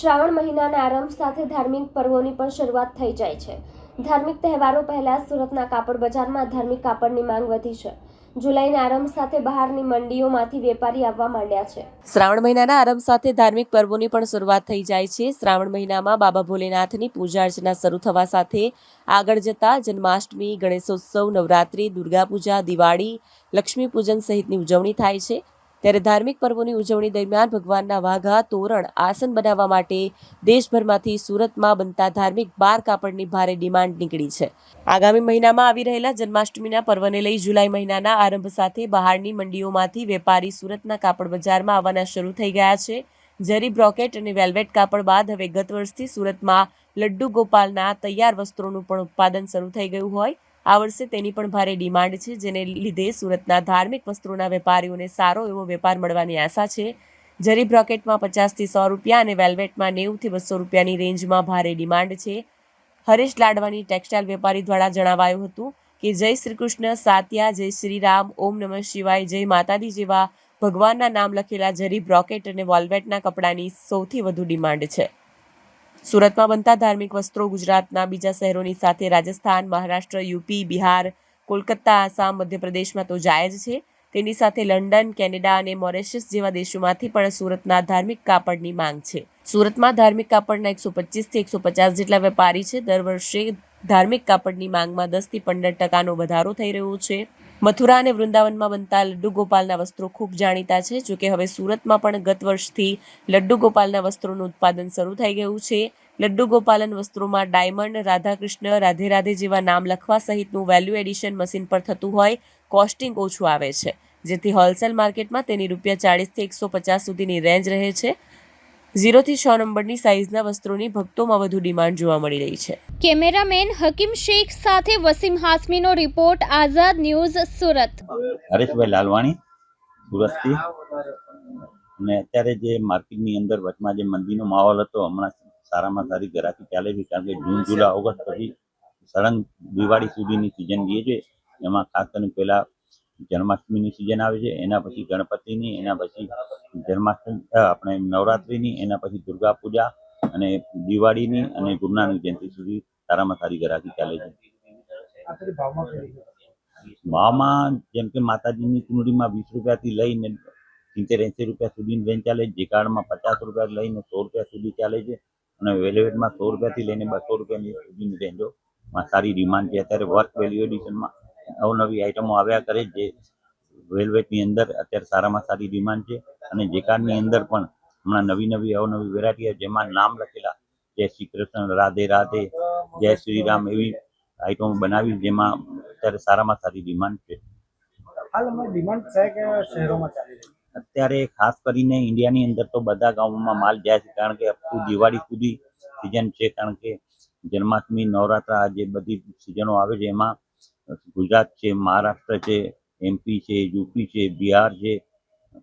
શ્રાવણ મહિનાના આરંભ સાથે ધાર્મિક પર્વોની પણ શરૂઆત થઈ જાય છે. ધાર્મિક તહેવારો પહેલા સુરતના કાપડ બજારમાં ધાર્મિક કાપડની માંગ વધી છે. જુલાઈના આરંભ સાથે બહારની મંડીઓમાંથી વેપારી આવવા માંડ્યા છે. શ્રાવણ મહિનાના આરંભ સાથે ધાર્મિક પર્વોની પણ શરૂઆત થઈ જાય છે. શ્રાવણ મહિનામાં બાબા ભોલેનાથની પૂજા અર્ચના શરૂ થવા સાથે આગળ જતા જન્માષ્ટમી, ગણેશોત્સવ, નવરાત્રિ દુર્ગા પૂજા દિવાળી લક્ષ્મી પૂજન સહિતની ઉજવણી થાય છે. ત્યારે ધાર્મિક પર્વોની ઉજવણી દરમિયાન ભગવાનના વાઘા, તોરણ, આસન બનાવવા માટે દેશભરમાંથી સુરતમાં બનતા ધાર્મિક બાર કાપડની ભારે ડિમાન્ડ નીકળી છે. આગામી મહિનામાં આવી રહેલા જન્માષ્ટમીના પર્વને લઈ જુલાઈ મહિનાના આરંભ સાથે બહારની મંડીઓમાંથી વેપારી સુરતના કાપડ બજારમાં આવવાના શરૂ થઈ ગયા છે. જરી બ્રોકેટ અને વેલ્વેટ કાપડ બાદ હવે ગત વર્ષથી સુરતમાં લડ્ડુ ગોપાલના તૈયાર વસ્ત્રોનું પણ ઉત્પાદન શરૂ થઈ ગયું હોય. આ વર્ષે તેની પણ ભારે ડિમાન્ડ છે, જેને લીધે સુરતના ધાર્મિક વસ્ત્રોના વેપારીઓને સારો એવો વેપાર મળવાની આશા છે. જરી બ્રોકેટમાં પચાસથી સો રૂપિયા અને વેલ્વેટમાં નેવુંથી બસો રૂપિયાની રેન્જમાં ભારે ડિમાન્ડ છે. હરેશ લાડવાની ટેક્સટાઇલ વેપારી દ્વારા જણાવાયું હતું કે, જય શ્રી કૃષ્ણ, સાત્યા, જય શ્રી રામ, ઓમ નમઃ શિવાય, જય માતાજી જેવા ભગવાનના નામ લખેલા જરી બ્રોકેટ અને વોલ્વેટના કપડાની સૌથી વધુ ડિમાન્ડ છે. સુરતમાં બનતા ધાર્મિક વસ્ત્રો ગુજરાતના બીજા શહેરોની સાથે રાજસ્થાન, મહારાષ્ટ્ર, યુપી, બિહાર, કોલકાતા, આસામ, મધ્યપ્રદેશમાં તો જાય જ છે. તેની સાથે લંડન, કેનેડા અને મોરેશિયસ જેવા દેશોમાંથી પણ સુરતના ધાર્મિક કાપડની માંગ છે. સુરતમાં ધાર્મિક કાપડના એકસો પચીસથી એકસો પચાસ જેટલા વેપારી છે. દર વર્ષે ધાર્મિક કાપડની માંગમાં દસથી પંદર ટકાનો વધારો થઈ રહ્યો છે. મથુરા અને વૃંદાવનમાં બનતા લડ્ડુ ગોપાલના વસ્ત્રો ખૂબ જાણીતા છે જોકે હવે સુરતમાં પણ ગત વર્ષથી લડ્ડુ ગોપાલના વસ્ત્રોનું ઉત્પાદન શરૂ થઈ ગયું છે. લડ્ડુ ગોપાલન વસ્ત્રોમાં ડાયમંડ, રાધાકૃષ્ણ, રાધે રાધે જેવા નામ લખવા સહિતનું વેલ્યુ એડિશન મશીન પર થતું હોય કોસ્ટિંગ ઓછું આવે છે, જેથી હોલસેલ માર્કેટમાં તેની રૂપિયા ચાળીસથી એકસો પચાસ સુધીની રેન્જ રહે છે. ઝીરોથી છ નંબરની સાઇઝના વસ્ત્રોની ભક્તોમાં વધુ ડિમાન્ડ જોવા મળી રહી છે. કેમેરામેન હકીમ શેખ સાથે વસીમ હાસમીનો રિપોર્ટ આઝાદ ન્યૂઝ સુરત. હરેશભાઈ લાલવાણી સુરતથી. અને અત્યારે જે માર્કેટની અંદર વચમાં જે મંદીનો માહોલ હતો હમણાં સારામાં સારી ગ્રાહકી ચાલે છે કારણ કે જૂન જુલાઈ ઓગસ્ટ પછી સળંગ દિવાળી સુધીની સિઝન જે છે. એમાં ખાસ કરીને પહેલા જન્માષ્ટમીની સિઝન આવે છે એના પછી ગણપતિની એના પછી જન્માષ્ટમી આપણે નવરાત્રિની એના પછી દુર્ગા પૂજા અને દિવાળીની અને ગુરુનાનક જયંતિ સુધી સારામાં સારી ગરાકી ચાલે છે. ભાવમાં જેમ કે માતાજીની ચૂંટણીમાં વીસ રૂપિયાથી લઈને સિત્તેર એંસી રૂપિયા સુધીની રેન્જ ચાલે છે. જેકાર્ડમાં પચાસ રૂપિયા લઈને સો રૂપિયા સુધી ચાલે છે. અને વેલ્યુએટમાં સો રૂપિયાથી લઈને બસો રૂપિયાની સુધીની રેન્જોમાં સારી ડિમાન્ડ છે. અત્યારે વર્ક વેલ્યુ એડિશનમાં અવનવી આઇટમો આવ્યા કરે જે વેલ્વેટની અંદર અત્યારે સારામાં સારી ડિમાન્ડ છે અને જેકારની અંદર પણ હમણાં નવી નવી અવનવી વેરાયટી જેમાં નામ લખેલા જય શ્રી કૃષ્ણ રાધે રાધે જય શ્રી રામ એવી આઇટમો બનાવી જેમાં અત્યારે સારામાં સારી ડિમાન્ડ છે. અત્યારે ખાસ કરીને ઇન્ડિયાની અંદર તો બધા ગામોમાં માલ જાય છે કારણ કે આખું દિવાળી સુધી સિઝન છે કારણ કે જન્માષ્ટમી નવરાત્રા આ જે બધી સિઝનો આવે છે એમાં ગુજરાત છે મહારાષ્ટ્ર છે એમપી છે યુપી છે બિહાર છે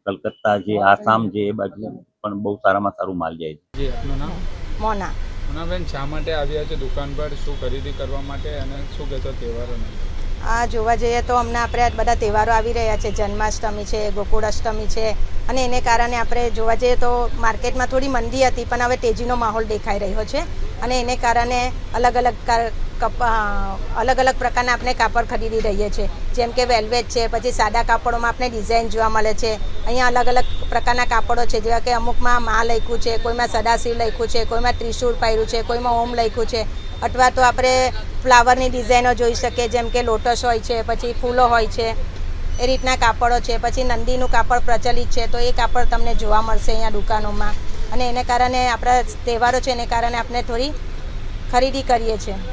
કલકત્તા છે આસામ છે એ બાજુ પણ બહુ સારામાં સારું માલ જાય છે. આપનું નામ? મોના. મોનાબેન શા માટે આવ્યા છે દુકાન પર? શું ખરીદી કરવા માટે અને શું કહેતો તહેવારોને આ જોવા જઈએ તો હમણાં આપણે આ બધા તહેવારો આવી રહ્યા છે. જન્માષ્ટમી છે ગોકુળાષ્ટમી છે અને એને કારણે આપણે જોવા જઈએ તો માર્કેટમાં થોડી મંદી હતી પણ હવે તેજીનો માહોલ દેખાઈ રહ્યો છે. અને એને કારણે અલગ અલગ અલગ અલગ પ્રકારના આપણે કાપડ ખરીદી રહીએ છીએ. જેમ કે વેલ્વેટ છે, પછી સાદા કાપડોમાં આપણે ડિઝાઇન જોવા મળે છે. અહીંયા અલગ અલગ પ્રકારના કાપડો છે, જેવા કે અમુકમાં મા લખ્યું છે, કોઈમાં સદાશિવ લખ્યું છે, કોઈમાં ત્રિશૂળ પાયરું છે, કોઈમાં ઓમ લખ્યું છે. અથવા તો આપણે ફ્લાવરની ડિઝાઇનો જોઈ શકીએ, જેમ કે લોટસ હોય છે, પછી ફૂલો હોય છે. એ રીતના કાપડો છે. પછી નંદીનું કાપડ પ્રચલિત છે, તો એ કાપડ તમને જોવા મળશે અહીંયા દુકાનોમાં. અને એને કારણે આપણા તહેવારો છે એને કારણે આપણે થોડી ખરીદી કરીએ છીએ.